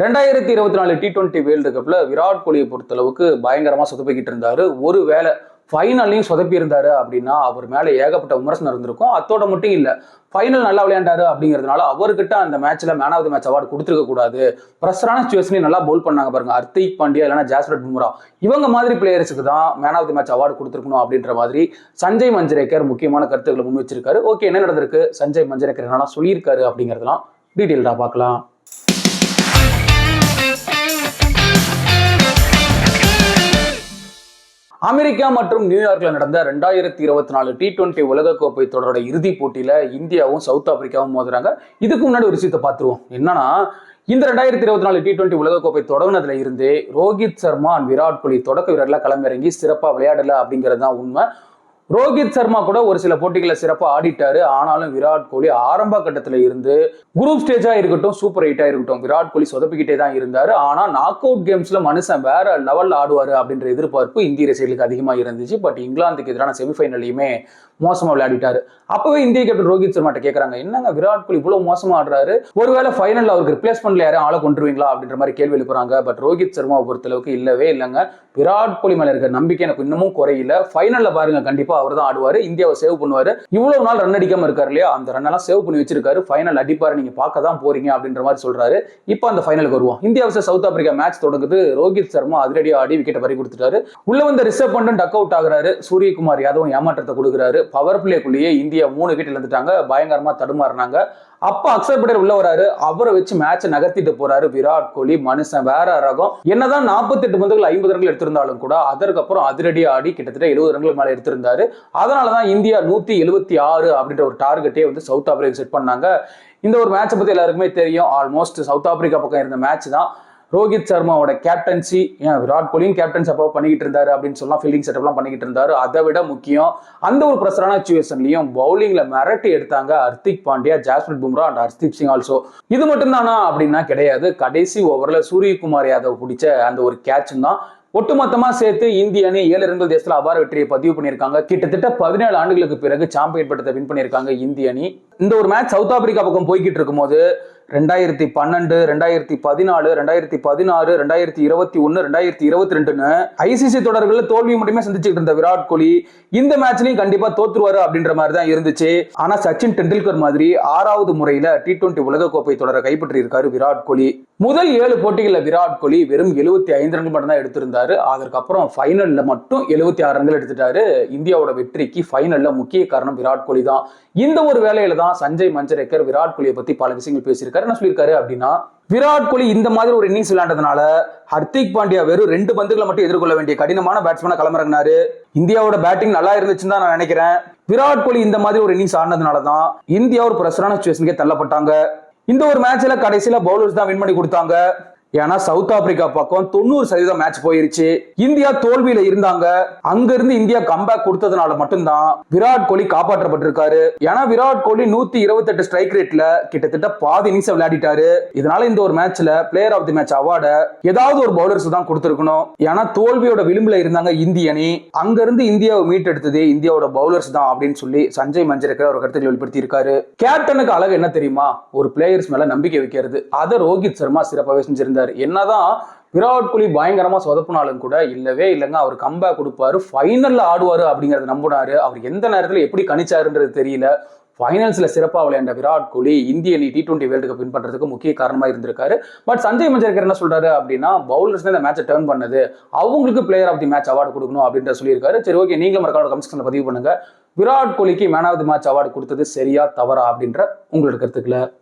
ரெண்டாயிரத்தி இருபத்தி நாலு டி டுவெண்ட்டி வேர்ல்டு கப்பில் விராட் கோலியை பொறுத்தளவுக்கு பயங்கரமாக சொதப்பிக்கிட்டு இருந்தார். ஒரு வேளை ஃபைனல்லையும் சொதப்பி இருந்தாரு அப்படின்னா அவர் மேலே ஏகப்பட்ட விமர்சனம் இருந்திருக்கும். அத்தோட மட்டும் இல்லை ஃபைனல் நல்லா விளையாண்டாரு அப்படிங்கிறதுனால அவர்கிட்ட அந்த மேட்ச்ல man of the match award கொடுத்துருக்க கூடாது. ப்ரெஷரான சுச்சுவேஷனையும் நல்லா பவுல் பண்ணாங்க பாருங்க. ஹர்திக் பாண்டியா இல்லைனா ஜாஸ்ரட் பும்ரா. இவங்க மாதிரி பிளேயர்ஸுக்கு தான் man of the match award கொடுத்துருக்கணும் அப்படின்ற மாதிரி சஞ்சய் மஞ்சரேக்கர் முக்கியமான கருத்துக்களை முன் வச்சிருக்காரு. ஓகே என்ன நடந்திருக்கு? சஞ்சய் மஞ்சரேக்கர் என்னெல்லாம் சொல்லியிருக்காரு அப்படிங்கிறதெல்லாம் டீட்டெயில்டாக பார்க்கலாம். அமெரிக்கா மற்றும் நியூயார்க்கில் நடந்த ரெண்டாயிரத்தி இருபத்தி நாலு டி டுவெண்ட்டி உலகக்கோப்பை தொடரோட இறுதிப் போட்டியில இந்தியாவும் சவுத் ஆப்பிரிக்காவும் மோதுறாங்க. இதுக்கு முன்னாடி ஒரு விஷயத்தை பார்த்துருவோம். என்னன்னா இந்த ரெண்டாயிரத்தி இருபத்தி நாலு டி டுவெண்ட்டி உலகக்கோப்பை தொடங்கினதுல இருந்தே ரோஹித் சர்மா விராட் கோலி தொடக்க வீரர்ல களமிறங்கி சிறப்பா விளையாடல அப்படிங்கிறது தான் உண்மை. ரோஹித் சர்மா கூட ஒரு சில போட்டிகளை சிறப்பாக ஆடிட்டாரு. ஆனாலும் விராட் கோலி ஆரம்ப கட்டத்தில் இருந்து குரூப் ஸ்டேஜாக இருக்கட்டும் சூப்பர் எயிட்டா இருக்கட்டும் விராட் கோலி சொதப்பிக்கிட்டே தான் இருந்தார். ஆனால் நாக் அவுட் கேம்ஸில் மனுஷன் வேற லெவலில் ஆடுவார் அப்படின்ற எதிர்பார்ப்பு இந்திய ரசிகர்களுக்கு அதிகமாக இருந்துச்சு. பட் இங்கிலாந்துக்கு எதிரான செமிஃபைனல்லையுமே மோசமாக விளையாடிட்டாரு. அப்பவே இந்திய கேப்டன் ரோஹித் சர்மாட்ட கேட்குறாங்க என்னங்க விராட் கோலி இவ்வளோ மோசமாக ஆடுறாரு? ஒருவேளை ஃபைனலில் அவருக்கு ரிப்ளேஸ்மெண்ட்ல யாரும் ஆளை கொண்டுருவீங்களா அப்படின்ற மாதிரி கேள்வி எழுப்புறாங்க. பட் ரோஹித் சர்மா பொறுத்தளவுக்கு இல்லவே இல்லைங்க. விராட் கோலி மேலே இருக்க நம்பிக்கை எனக்கு இன்னமும் குறையில. ஃபைனலில் பாருங்க கண்டிப்பாக அவர் தான் ஆடுவாரு. இந்தியாவை சேவ் பண்ணுவாரு. இவ்வளவு நாள் ரன் அடிக்காம இருக்காரு இல்லையா? அந்த ரன் எல்லாம் சேவ் பண்ணி வச்சிருக்காரு. ஃபைனல் அடிப்பாரு நீங்க பார்க்க தான் போறீங்க அப்படின்ற மாதிரி சொல்றாரு. இப்போ அந்த ஃபைனலுக்கு வருவோம். India vs South Africa match தொடங்குது. ரோஹித் சர்மா அதிரடி ஆடி விக்கெட்டை பறி கொடுத்துட்டாரு. உள்ள வந்த ரிசர்வ் பண்டன் டக் அவுட் ஆகுறாரு. சூரியகுமார் யாதவும் ஏமாற்றத்தை கொடுக்குறாரு. பவர் பிளேக்குள்ளேயே இந்தியா மூணு விக்கெட் இழந்துட்டாங்க. பயங்கரமா தடுமாறினாங்க. அப்போ அக்ஷர் பட்டேல் உள்ள வராரு. அவரை வச்சு மேட்சை நகர்த்திட்டு போறாரு விராட் கோலி மனுஷன் வேற ரகம். என்னதான் 48 பந்துகள் ஐம்பது ரன்கள் எடுத்திருந்தாலும் கூட அதற்கப்புறம் அதிரடி ஆடி கிட்டத்தட்ட எழுபது ரன்கள் மேலே எடுத்திருந்தாரு. அதனாலதான் இந்தியா நூத்தி எழுபத்தி ஆறு அப்படின்ற ஒரு டார்கெட்டே வந்து சவுத் ஆப்பிரிக்கா செட் பண்ணாங்க. இந்த ஒரு மேட்சை பத்தி எல்லாருக்குமே தெரியும். ஆல்மோஸ்ட் சவுத் ஆப்பிரிக்கா பக்கம் இருந்த மேட்ச் தான். ரோஹித் சர்மாவோட கேப்டன்சி ஏன் விராட் கோலியும் கேப்டன்ஸ் அப்போ பண்ணிக்கிட்டு இருந்தாரு அப்படின்னு சொல்லலாம் ஃபீல்டிங் செட்டப்லாம் பண்ணிக்கிட்டு இருந்தாரு. அதை விட முக்கியம் அந்த ஒரு ப்ரெஷரான சுச்சுவேஷன்லையும் பவுலிங்ல மிரட்டி எடுத்தாங்க ஹர்திக் பாண்டியா ஜாஸ்மின் பும்ரா அண்ட் ஹர்தீப் சிங் ஆல்சோ இது மட்டும்தானா அப்படின்னா கிடையாது. கடைசி ஓவர்ல சூரியகுமார் யாதவ் பிடிச்ச அந்த ஒரு கேட்சும் தான். ஒட்டுமொத்தமா சேர்த்து இந்திய அணி ஏழு இரண்டு தேசத்துல அபார வெற்றியை பதிவு பண்ணியிருக்காங்க. கிட்டத்தட்ட பதினேழு ஆண்டுகளுக்கு பிறகு சாம்பியன் பட்டத்தை வின் பண்ணியிருக்காங்க இந்திய அணி. இந்த ஒரு மேட்ச் சவுத் ஆப்பிரிக்கா பக்கம் போய்கிட்டு இருக்கும்போது ரெண்டாயிரத்தி பன்னெண்டு ரெண்டாயிரத்தி பதினாலு ரெண்டாயிரத்தி பதினாறு ரெண்டாயிரத்தி இருபத்தி ஒன்னு ரெண்டாயிரத்தி இருபத்தி ரெண்டுன்னு ஐசிசி தொடர்களில் தோல்வி மட்டுமே சந்திச்சுட்டு இருந்த விராட் கோலி இந்த மேட்ச்லையும் கண்டிப்பா தோத்துருவாரு அப்படின்ற மாதிரி தான் இருந்துச்சு. ஆனா சச்சின் டெண்டுல்கர் மாதிரி ஆறாவது முறையில டி டுவெண்ட்டி உலகக்கோப்பை தொடரை கைப்பற்றி இருக்காரு விராட் கோலி. முதல் ஏழு போட்டிகளில் விராட் கோலி வெறும் எழுபத்தி ஐந்து ரன்கள் மட்டும் தான் எடுத்திருந்தாரு. அதற்கப்புறம் ஃபைனலில் மட்டும் எழுபத்தி ஆறு ரன்கள் எடுத்துட்டாரு. இந்தியாவோட வெற்றிக்கு ஃபைனலில் முக்கிய காரணம் விராட் கோலி தான். இந்த ஒரு வேலையில தான் சஞ்சய் மஞ்சரேக்கர் விராட் கோலியை பத்தி பல விஷயங்கள் பேசியிருக்காரு. என்ன சொல்லியிருக்காரு அப்படின்னா விராட் கோலி இந்த மாதிரி ஒரு இன்னிங்ஸ் விளையாண்டதுனால ஹர்திக் பாண்டியா வெறும் ரெண்டு பந்துகளை மட்டும் எதிர்கொள்ள வேண்டிய கடினமான பேட்ஸ்மேனை களமிறங்கினாரு. இந்தியாவோட பேட்டிங் நல்லா இருந்துச்சுன்னு தான் நான் நினைக்கிறேன். விராட் கோலி இந்த மாதிரி ஒரு இன்னிங்ஸ் ஆனதுனால தான் இந்தியா ஒரு பிரஷரான சுச்சுவேஷனுக்கே தள்ளப்பட்டாங்க. இந்த ஒரு மேட்ச்ல கடைசியில பவுலர்ஸ் தான் வின் பண்ணி கொடுத்தாங்க. ஏன்னா சவுத் ஆப்பிரிக்கா பக்கம் தொண்ணூறு சதவீதம் மேட்ச் போயிருச்சு. இந்தியா தோல்வியில இருந்தாங்க. அங்க இருந்து இந்தியா கம்பேக் கொடுத்ததுனால மட்டும்தான் விராட் கோலி காப்பாற்றப்பட்டிருக்காரு. ஏன்னா விராட் கோலி நூத்தி இருபத்தி எட்டு ஸ்ட்ரைக் ரேட்ல கிட்டத்தட்ட பாதி இன்னிங்ஸ் விளையாடிட்டாரு. இதனால இந்த ஒரு மேட்ச்ல பிளேயர் ஆஃப் தி மேட்ச் அவார்டை ஏதாவது ஒரு பவுலர்ஸ் தான் கொடுத்துருக்கணும். ஏன்னா தோல்வியோட விளிம்புல இருந்தாங்க இந்திய அணி அங்க இருந்து இந்தியாவை மீட்டெடுத்தது இந்தியாவோட பவுலர்ஸ் தான் அப்படின்னு சொல்லி சஞ்சய் மஞ்சரேக்கர் ஒரு கருத்துக்களை வெளிப்படுத்தி இருக்காரு கேப்டனுக்கு அழகு என்ன தெரியுமா? ஒரு பிளேயர்ஸ் மேல நம்பிக்கை வைக்கிறது. அதை ரோஹித் சர்மா சிறப்பாகவே செஞ்சிருந்தார். என்னதான் விராட் கோலி பயங்கரமா சொதப்புனாலும் கூட இல்லவே இல்லைங்க. அவர் கம்பேக் கொடுப்பாரு. ஃபைனல்ல ஆடுவார் அப்படிங்கறத நம்பினார். அவர் எந்த நேரத்தில் எப்படி கணிச்சாருன்றது தெரியல. ஃபைனல்ஸில் சிறப்பாக விளையாண்ட விராட் கோலி இந்திய அணி T twenty World Cup win பண்றதுக்கு முக்கிய காரணமா இருந்திருக்காரு. பட் சஞ்சய் மஞ்சர்கர் என்ன சொல்றாரு அப்படின்னா பவுலர்ஸ் இந்த மேட்சை டேர்ன் பண்ணது. அவங்களுக்கு player of the match award கொடுக்கணும் அப்படின்ற சொல்லியிருக்காரு. சரி ஓகே நீங்களும் மறக்காம கமெண்ட்ஸ்ல பதிவு பண்ணுங்க. Virat கோலிக்கு man of the match award கொடுத்தது சரியா தவறா அப்படின்ற உங்களோட கருத்துக்களை